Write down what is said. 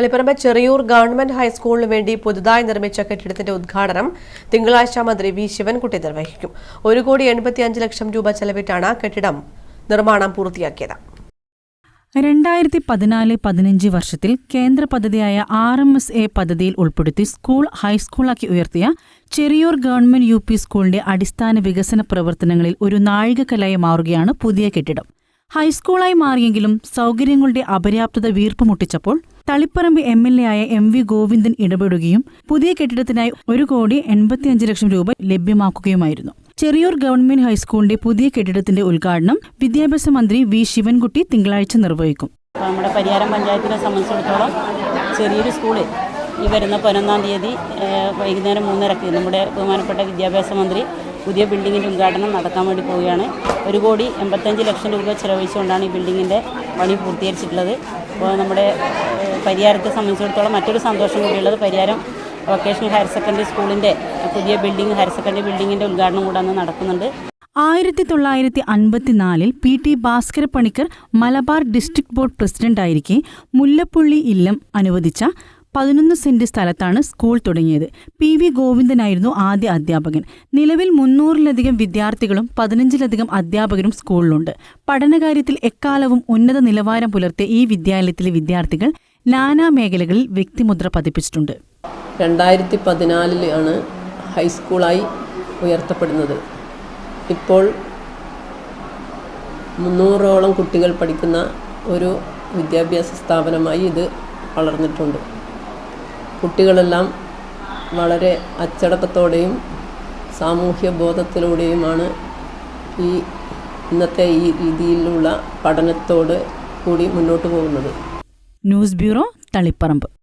Taliparamba ചെറിയൂർ government ഹൈസ്കൂളിന് വേണ്ടി പുതുതായി നിർമ്മിച്ച കെട്ടിടത്തിന്റെ ഉദ്ഘാടനം തിങ്കളാഴ്ച മന്ത്രി വി ശിവൻകുട്ടി നിർവഹിക്കും. ഒരു കോടി എൺപത്തിയഞ്ച് ലക്ഷം രൂപ ചെലവിട്ടാണ് കെട്ടിടം നിർമ്മാണം പൂർത്തിയാക്കിയത്. രണ്ടായിരത്തി പതിനാല് പതിനഞ്ച് വർഷത്തിൽ കേന്ദ്ര പദ്ധതിയായ ആർ എം എസ് എ പദ്ധതിയിൽ ഉൾപ്പെടുത്തി സ്കൂൾ ഹൈസ്കൂളാക്കി ഉയർത്തിയ ചെറിയൂർ ഗവൺമെന്റ് യു പി സ്കൂളിന്റെ അടിസ്ഥാന വികസന പ്രവർത്തനങ്ങളിൽ ഒരു നാഴികക്കലായി മാറുകയാണ് പുതിയ കെട്ടിടം. ഹൈസ്കൂളായി മാറിയെങ്കിലും സൗകര്യങ്ങളുടെ അപര്യാപ്തത വീർപ്പുമുട്ടിച്ചപ്പോൾ തളിപ്പറമ്പ് എം എൽ എ ആയ എം വി ഗോവിന്ദൻ ഇടപെടുകയും പുതിയ കെട്ടിടത്തിനായി ഒരു കോടി എൺപത്തിയഞ്ച് ലക്ഷം രൂപ ലഭ്യമാക്കുകയുമായിരുന്നു. ചെറിയൂർ ഗവൺമെന്റ് ഹൈസ്കൂളിന്റെ പുതിയ കെട്ടിടത്തിന്റെ ഉദ്ഘാടനം വിദ്യാഭ്യാസ മന്ത്രി വി ശിവൻകുട്ടി തിങ്കളാഴ്ച നിർവഹിക്കും. നമ്മുടെ പരിയാരം പഞ്ചായത്തിനെ സംബന്ധിച്ചിടത്തോളം ചെറിയൊരു സ്കൂളിൽ ഈ വരുന്ന പതിനൊന്നാം തീയതി വൈകുന്നേരം മൂന്നരക്ക് നമ്മുടെ ബഹുമാനപ്പെട്ട വിദ്യാഭ്യാസ മന്ത്രി പുതിയ ബിൽഡിങ്ങിന്റെ ഉദ്ഘാടനം നടക്കാൻ വേണ്ടി പോവുകയാണ്. ഒരു കോടി എൺപത്തഞ്ച് ലക്ഷം രൂപ ചെലവഴിച്ചുകൊണ്ടാണ് ഈ ബിൽഡിങ്ങിന്റെ പണി പൂർത്തീകരിച്ചിട്ടുള്ളത്. അപ്പോൾ നമ്മുടെ പരിയാരത്തെ സംബന്ധിച്ചിടത്തോളം മറ്റൊരു സന്തോഷം കൂടിയുള്ളത് പരിയാരം വൊക്കേഷണൽ ഹയർ സെക്കൻഡറി സ്കൂളിന്റെ പുതിയ ബിൽഡിംഗ് ഹയർ സെക്കൻഡറി ബിൽഡിങ്ങിന്റെ ഉദ്ഘാടനം കൂടെ അന്ന് നടക്കുന്നുണ്ട്. ആയിരത്തി തൊള്ളായിരത്തി അൻപത്തിനാലിൽ P T Bhaskara Panicker Malabar district board പ്രസിഡന്റായിരിക്കെ Mullappally ഇല്ലം അനുവദിച്ച പതിനൊന്ന് സെന്റ് സ്ഥലത്താണ് സ്കൂൾ തുടങ്ങിയത്. പി വി ഗോവിന്ദനായിരുന്നു ആദ്യ അധ്യാപകൻ. നിലവിൽ മുന്നൂറിലധികം വിദ്യാർത്ഥികളും പതിനഞ്ചിലധികം അധ്യാപകരും സ്കൂളിലുണ്ട്. പഠനകാര്യത്തിൽ എക്കാലവും ഉന്നത നിലവാരം പുലർത്തിയ ഈ വിദ്യാലയത്തിലെ വിദ്യാർത്ഥികൾ നാനാ മേഖലകളിൽ വ്യക്തിമുദ്ര പതിപ്പിച്ചിട്ടുണ്ട്. രണ്ടായിരത്തി പതിനാലിലാണ് ഹൈസ്കൂളായി ഉയർത്തപ്പെടുന്നത്. ഇപ്പോൾ മുന്നൂറോളം കുട്ടികൾ പഠിക്കുന്ന ഒരു വിദ്യാഭ്യാസ സ്ഥാപനമായി ഇത് വളർന്നിട്ടുണ്ട്. കുട്ടികളെല്ലാം വളരെ അച്ചടക്കത്തോടെയും സാമൂഹ്യ ബോധത്തിലൂടെയുമാണ് ഈ ഇന്നത്തെ ഈ രീതിയിലുള്ള പഠനത്തോട് കൂടി മുന്നോട്ട് പോകുന്നത്. News bureau Taliparamba.